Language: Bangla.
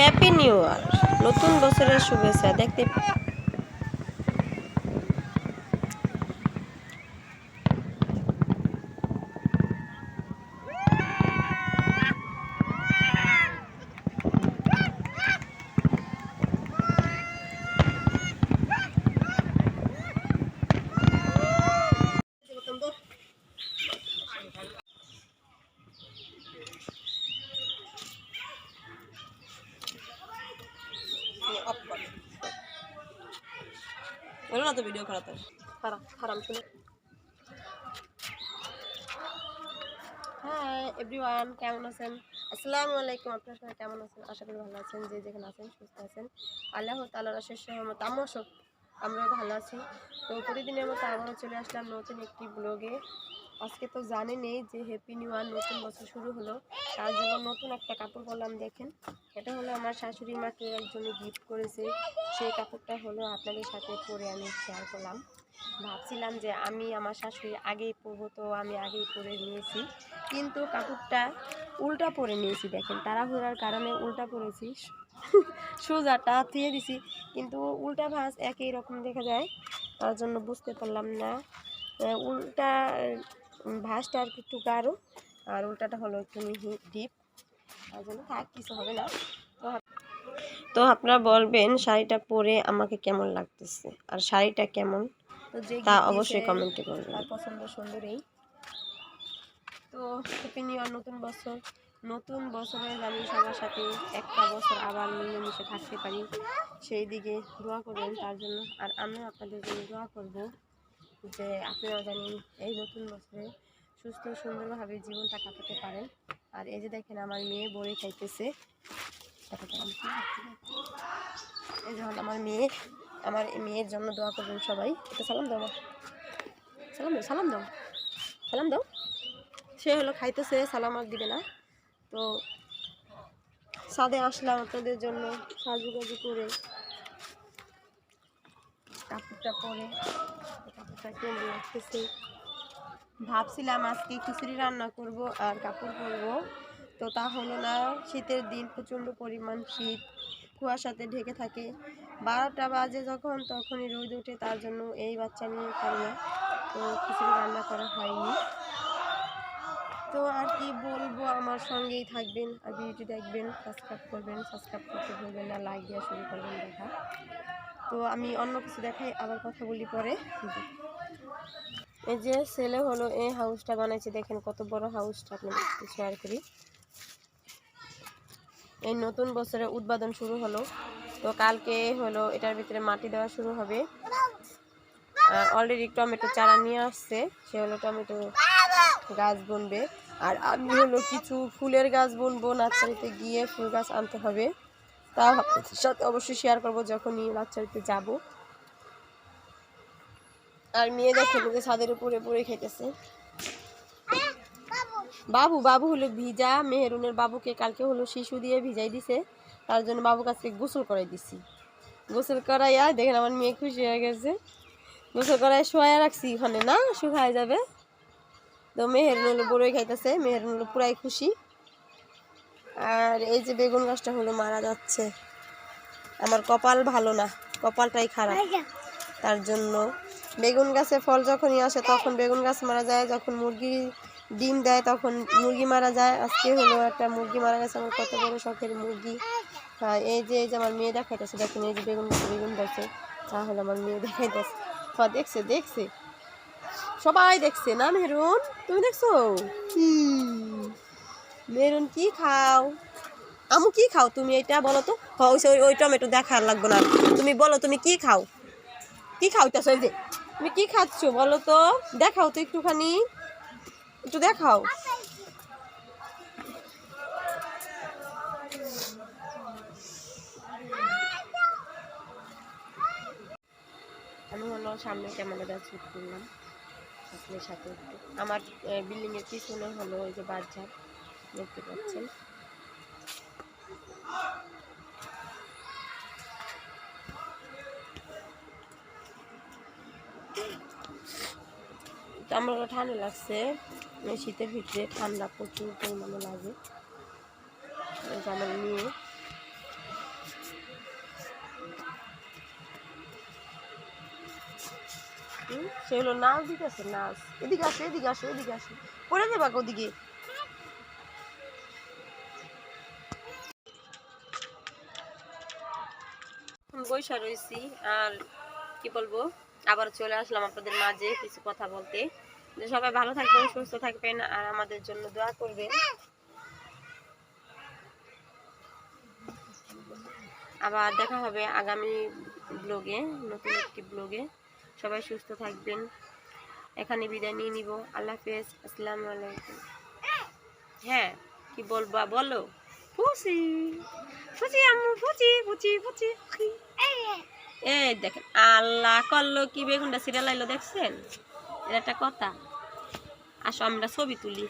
হ্যাপি নিউ ইয়ার নতুন বছরের শুভেচ্ছা দেখতে বলো না তো ভিডিও করা তো হারাম শুনে। হ্যাঁ এভরিওয়ান কেমন আছেন? আসসালামু আলাইকুম, আপনার সবাই কেমন আছেন? আশা করি ভালো আছেন, যে যেখানে আছেন, সুস্থ আছেন। আল্লাহ তালার শেষ সহমত আমার সব আমরাও ভালো আছি। তো প্রতিদিনের মতো আবারও চলে আসলাম নতুন একটি ব্লগে আজকে তো জানেনই যে হ্যাপি নিউ ইয়ার নতুন বছর শুরু হলো। তার জন্য নতুন একটা কাপড় বললাম, দেখেন। এটা হলো আমার শাশুড়ি মাকে একজন গিফট করেছে। সেই কাপড়টা হলো আপনাদের সাথে পরে আমি শেয়ার করলাম। ভাবছিলাম যে আমি আমার শাশুড়ি আগেই পরবো, তো আমি আগেই পরে নিয়েছি। কিন্তু কাপড়টা উল্টা পরে নিয়েছি, দেখেন। তাড়াহুড়ার কারণে উল্টা পরেছি। সোজাটা থুয়ে দিছি, কিন্তু উল্টা ভাঁজ একই রকম দেখা যায়। তার জন্য বুঝতে পারলাম না। উল্টা ভাঁজটা আর কি একটু গাঢ়। আর উল্টাটা হলো একটু মিহি ডিপ। তার জন্য থাক কিছু হবে না। তো তো আপনারা বলবেন শাড়িটা পরে আমাকে কেমন লাগতেছে? আর শাড়িটা কেমন? তা অবশ্যই কমেন্টে করবেন পছন্দ সুন্দরই তো হ্যাপি নিউ ইয়ার নতুন বছর। নতুন বছরে আমি সবার সাথে একটা বছর আবার মিলেমিশে থাকতে পারি। সেই দিকে দোয়া করবেন তার জন্য। আর আমিও আপনাদের জন্য দোয়া করব। যে আপনারা জানেন, এই নতুন বছরে সুস্থ সুন্দরভাবে জীবনটা কাটাতে পারেন। আর এই যে দেখেন, আমার মেয়ে বড়ি খাইতেছে। এই যখন আমার মেয়ে, আমার মেয়ের জন্য দোয়া করবেন সবাই। এটা সালাম দাও সালাম দাও সালাম দাও। সালাম দাও। সে হলো খাইতেছে, সালাম আর দিবে না। তো সাদে আসলাম আপনাদের জন্য, সাজুগাজু করে। কাপড়টা পরে কাপড়টা কেমন লাগতেছে? ভাবছিলাম আজকে খিচুড়ি রান্না করব আর কাপড় পরবো। তো তা হলো না, শীতের দিন প্রচণ্ড পরিমাণ শীত, কুয়াশাতে ঢেকে থাকে। বারোটা বাজে যখন, তখনই রোদ ওঠে, তার জন্য এই বাচ্চা নিয়ে পারি না। তো খিচুড়ি রান্না করা হয়নি। তো আর কি বলব, আমার সঙ্গেই থাকবেন আর ভিডিওটি দেখবেন সাবস্ক্রাইব করবেন সাবস্ক্রাইব করতে ভুলবেন না লাইক দেওয়া শুরু করবেন, দেখা। তো আমি অন্য কিছু দেখাই, আবার কথা বলি পরে। এই যে ছেলে হলো এই হাউসটা বানাইছে, দেখেন কত বড় হাউসটা, আপনাদের শেয়ার করি। এই নতুন বছরে উদ্বোধন শুরু হলো। তো কালকে হলো, এটার ভিতরে মাটি দেওয়া শুরু হবে। অলরেডি টমেটো চারা নিয়ে আসছে, সে হলো টমেটো গাছ বুনবে। আর আমি হলো কিছু ফুলের গাছ বুনবো, নার্সারিতে গিয়ে ফুল গাছ আনতে হবে। তা আপনাদের সাথে অবশ্যই শেয়ার করব যখনই নার্সারিতে যাব। আর মেয়ে দেখেন যে ছাদের উপরে পড়ে খেতেছে বাবু। বাবু হলো ভিজা মেহেরুনের বাবুকে কালকে হলো শিশু দিয়ে ভিজাই দিছে। তার জন্য বাবু কাছে গোসল করাই দিছি। গোসল করাইয়া দেখেন আমার মেয়ে খুশি হয়ে গেছে। গোসল করাই শোয়া রাখছি ওখানে না? শুকায় যাবে। তো মেহেরুন হলো বড়ই খাইতেছে মেহেরুন হলো পুরাই খুশি। আর এই যে বেগুন গাছটা হলো মারা যাচ্ছে। আমার কপাল ভালো না কপালটাই খারাপ। তার জন্য বেগুন গাছে ফল যখনই আসে তখন বেগুন গাছ মারা যায়। যখন মুরগি ডিম দেয় তখন মুরগি মারা যায়। আজকে হলো একটা মুরগি মারা গেছে আমার কত বড় শখের মুরগি। হ্যাঁ এই যে এই যে আমার মেয়ে দেখাইতেছে দেখুন এই যে বেগুন গাছে বেগুন ধরছে। তাহলে আমার মেয়ে দেখাইতেছে। হ্যাঁ দেখছে দেখছে। সবাই দেখছে। না মেহরুন তুমি দেখছ? হুম। মেহরুন কি খাও? আমু কি খাও তুমি এটা বলো তো? ওই ওই- টমেটো দেখার লাগবে না। তুমি বলো, তুমি কি খাও? কি খাওইতেছো এই যে? তুমি কি খাচ্ছো বলো তো? দেখাও তো একটুখানি। একটু দেখাও। আমি হলো সামনে ক্যামেরাটা শুট করলাম। আপনার সাথে আমার বিল্ডিংয়ের পিছনে হলো ওই যে বাজার। দেখতে পাচ্ছেন। আমার ঠান্ডা লাগছে। মানে শীতের ভিতরে ঠান্ডা প্রচুর পরিমাণে লাগে। জামা নিয়ে সেগুলো নাচ আছে নাচ। এদিকে আসে এদিকে আসে এদিকে আসে। পড়ে যাবাক ওদিকে। বৈশা রয়েছি আর কি বলব? আবার চলে আসলাম আপনাদের মাঝে কিছু কথা বলতে। যে সবাই ভালো থাকবেন, সুস্থ থাকবেন আর আমাদের জন্য দোয়া করবেন। আবার দেখা হবে আগামী ব্লগে, নতুন একটি ব্লগে। সবাই সুস্থ থাকবেন। এখানে বিদায় নিয়ে নিব। আল্লাহ হাফেজ। আসসালামু আলাইকুম। হ্যাঁ কি বলবা বলো? ফুচি আম্মু ফুচি ফুচি ফুচি এই দেখেন, আল্লাহ করল কি বেগুনটা? সিরিয়াল আইলো দেখছেন? এটা একটা কথা। আসো, আমরা ছবি তুলি।